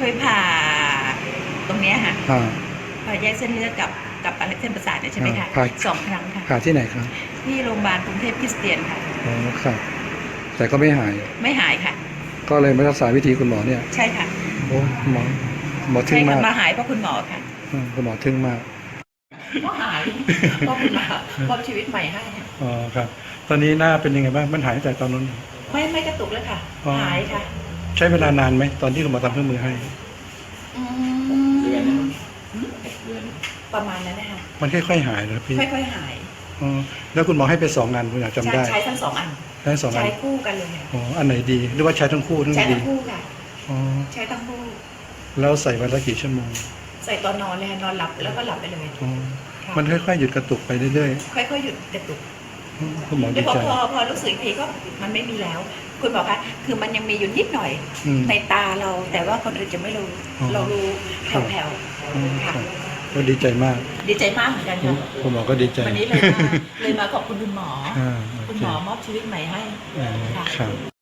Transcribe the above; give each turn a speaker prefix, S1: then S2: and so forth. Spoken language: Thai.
S1: ผ่า
S2: ผ่าแยกเส้นเลือดกับกับอะไรเส้นประสาทเนี่ยใช่ไหมคะ
S1: อ่าผ่า
S2: สองครั้งค่ะ
S1: ผ่าที่ไหนครับ
S2: ที่โรงพยาบาลกรุงเทพคริสเตียนค่ะ
S1: อ๋อครับแต่ก็ไม่หาย
S2: ไม่หายค่ะ
S1: ก็เลยมารักษาวิธีคุณหมอเนี่ย
S2: ใช่ค่ะ
S1: โอ้หมอหมอทึ่
S2: ใช่
S1: ง
S2: ค่ะ
S1: มาก
S2: มาหายเพราะคุณหมอค่ะ
S1: อืมคุณหมอทึ่งมาก
S2: ก็หายเพราะคุณหมอมอบชีวิตใหม่ให้ค่ะ
S1: อ๋อครับ ตอนนี้หน้าเป็นยังไงบ้างมันหายจากตอนนั้น
S2: ไม่ไม่กระตุกแล้วค่ะ
S1: อ๋อ
S2: หายค่ะ
S1: ใช้เวลานานไหมตอนที่คุณหมอทำเครื่องมือให้
S2: อืมประมาณนั้นนะคะ
S1: มันค่อยๆหายนะพี่
S2: ค่อยๆหาย
S1: อ๋อแล้วคุณหมอให้ไปสองงานคุณอยากจำ
S2: ใช้
S1: ได้
S2: ใช้ทั้งสองอัน
S1: ใช้สองอั
S2: ใช้
S1: น
S2: คู่กันเลยค่ะ
S1: อ๋ออันไหนดีหรือว่าใช้ทั้งคู่ทั้ง
S2: ใช้
S1: ดี
S2: ทั้งคู่ค่ะ
S1: อ๋อ
S2: ใช้ทั้งคู่
S1: แล้วใส่วันละกี่ชั่วโมง
S2: ใส่ตอนนอนเลยค่ะนอนหลับแล้วก็หลับไปเลย
S1: อ๋อ
S2: ค่ะ
S1: มันค่อยๆหยุดกระตุกไปเรื่อย
S2: ค่อยๆหยุดกระตุก
S1: ๆอ๋อ คุณหมอ
S2: เดี๋
S1: ดี
S2: ยวพอ
S1: ใจ
S2: พอพอรู้สึกอีกทีก็มันไม่มีแล้ว คุณบอกคะคือมันยังมีอยู่นิดหน่อย
S1: อืม
S2: ในตาเรา แต่ว่าคนอื่นจะไม่รู้
S1: อ๋อ
S2: เรารู้
S1: ครับ
S2: แผ่ว
S1: อ๋อ
S2: ๆ
S1: ค
S2: ค่ะ
S1: รับก็ดีใจมาก
S2: ดีใจมากเหมือนกันค่ะ
S1: คุณหมอก็ดีใจ
S2: วันนี้เลยมาเลยมาขอบคุณคุณหมอ
S1: อ่าโอ
S2: คุณ
S1: เค
S2: หมอมอบชีวิตใหม่ให้
S1: อ่า
S2: ค่ะ
S1: ครับ